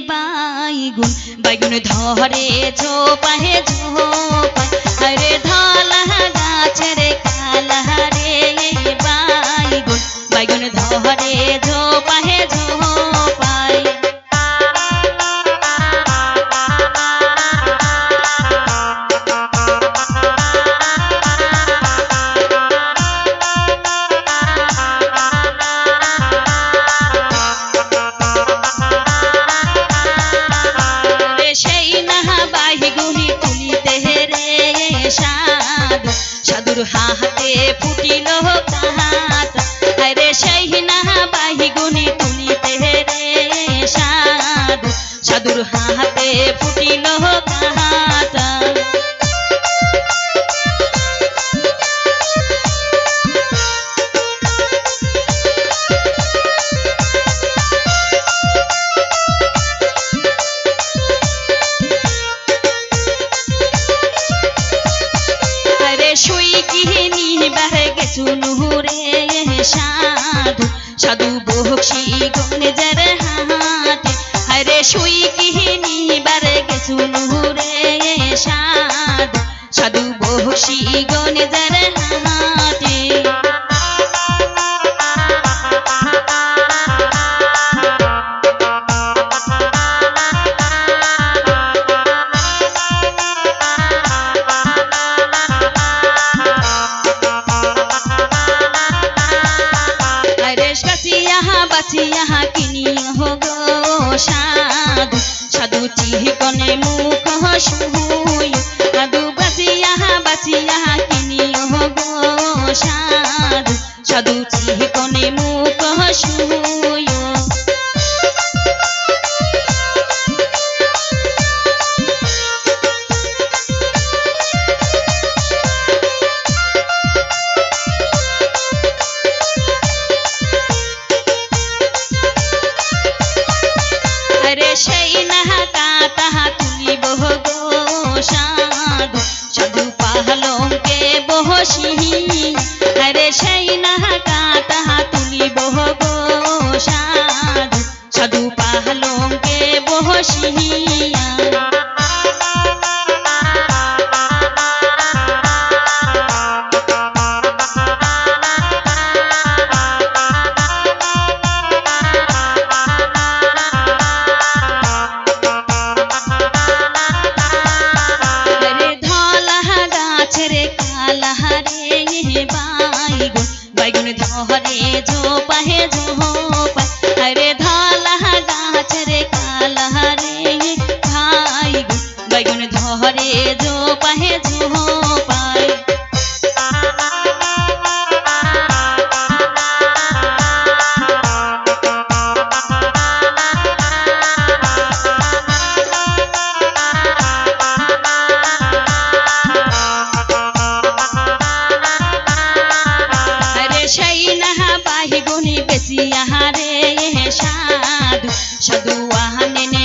বাইগুন বাইগুন ধরে ঝোপাহে ঝোপা আরে ধলা সাধুর হাতে ফুটিল কাহাত আরে সেই না বাহি গুনি তুলিতে রে সাধু। সাধুর হাতে ফুটিল কাহাত বাহে গেছু নুহুরে সাধু সাধু বহসি গনে যারে হাতে হরে শুই কিহিনি বারে গেছু নুহুরে সাধু সাধু বহসি গনে যার বাঁচিয়া হগ সাধু। সাধু চিহিকনে মুখ শুই। সাধু বাসিয়া বাসিয়া কিনি হগ সাধু। সাধু চিহিকনে মুখ সাধু পাহলঙ্কে বহসিয়া ধরে ঝোপাহে ঝোপায় বাইগুন ধরে সেই নাহা বাহি গুনি বেশি আহারে সাধু সাধু আহানে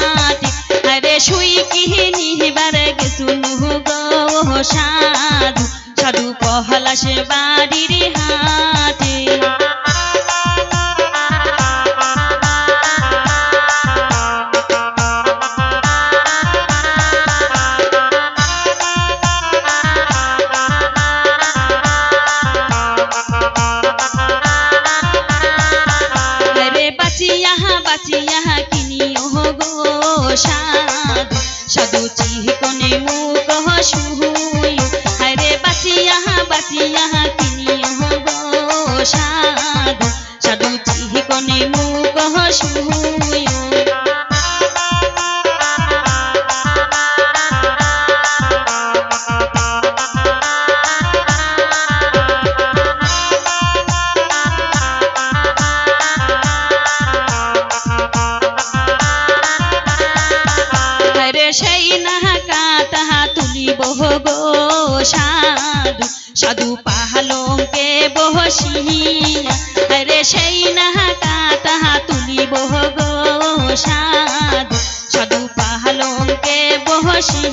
শুই কিহিনি বারে গেছিল গো সাধু। সাধু পহলা সে বাড়ির রে বাঁচিয়া বাঁচিয়া কিনি ও গো। সাধু চিহিকনে মুখ শুই বহগো সাধু সাধু পাহালকে বহসিয়া রে সেই না তাহা তুলি বহগো সাধু সাধু পাহালকে বহসিয়া